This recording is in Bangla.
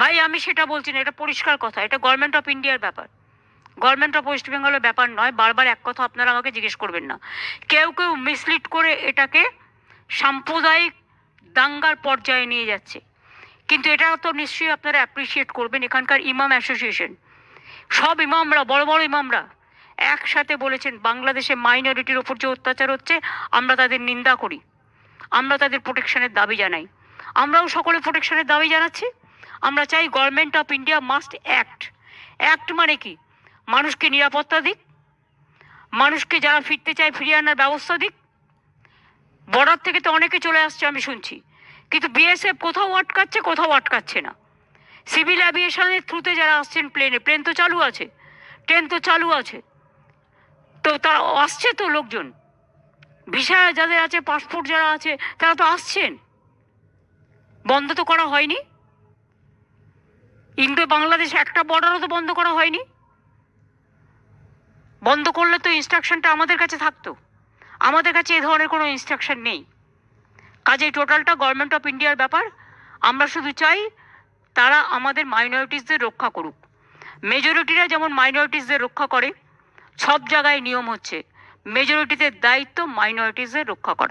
ভাই, আমি সেটা বলছি না, এটা পরিষ্কার কথা, এটা গভর্নমেন্ট অফ ইন্ডিয়ার ব্যাপার। গভর্নমেন্ট অফ ওয়েস্ট বেঙ্গলের ব্যাপার নয়, বারবার এক কথা আপনারা আমাকে জিজ্ঞেস করবেন না। কেউ কেউ মিসলিড করে এটাকে সাম্প্রদায়িক দাঙ্গার পর্যায়ে নিয়ে যাচ্ছে। কিন্তু এটা তো নিশ্চয়ই আপনারা অ্যাপ্রিসিয়েট করবেন, এখানকার ইমাম অ্যাসোসিয়েশন সব ইমামরা, বড় বড় ইমামরা একসাথে বলেছেন, বাংলাদেশে মাইনরিটির ওপর যে অত্যাচার হচ্ছে, আমরা তাদের নিন্দা করি। আমরা তাদের প্রোটেকশনের দাবি জানাই। আমরাও সকলে প্রোটেকশনের দাবি জানাচ্ছি। আমরা চাই government of India must act act মানে কি? মানুষকে নিরাপত্তা দিক, মানুষকে যারা ফিরতে চায় ফিরিয়ে আনার ব্যবস্থা দিক। বর্ডার থেকে তো অনেকে চলে আসছে, আমি শুনছি। কিন্তু বিএসএফ কোথাও আটকাচ্ছে কোথাও আটকাচ্ছে না। সিভিল অ্যাভিয়েশনের থ্রুতে যারা আসছেন প্লেনে প্লেন তো চালু আছে ট্রেন তো চালু আছে। তো তারা আসছে তো লোকজন? ভিসা যাদের আছে পাসপোর্ট যারা আছে, তারা তো আসছেন। বন্ধ তো করা হয়নি। ইন্দো বাংলাদেশ একটা বর্ডারও তো বন্ধ করা হয়নি। বন্ধ করলে তো ইনস্ট্রাকশনটা আমাদের কাছে থাকতো। আমাদের কাছে এ ধরনের কোনো ইনস্ট্রাকশন নেই। কাজেই টোটালটা গভর্নমেন্ট অফ ইন্ডিয়ার ব্যাপার। আমরা শুধু চাই তারা আমাদের মাইনরিটিসদের রক্ষা করুক। মেজরিটিরা যেমন মাইনরিটিসদের রক্ষা করে, সব জায়গায় নিয়ম হচ্ছে মেজরিটিদের দায়িত্ব মাইনরিটিসদের রক্ষা করা।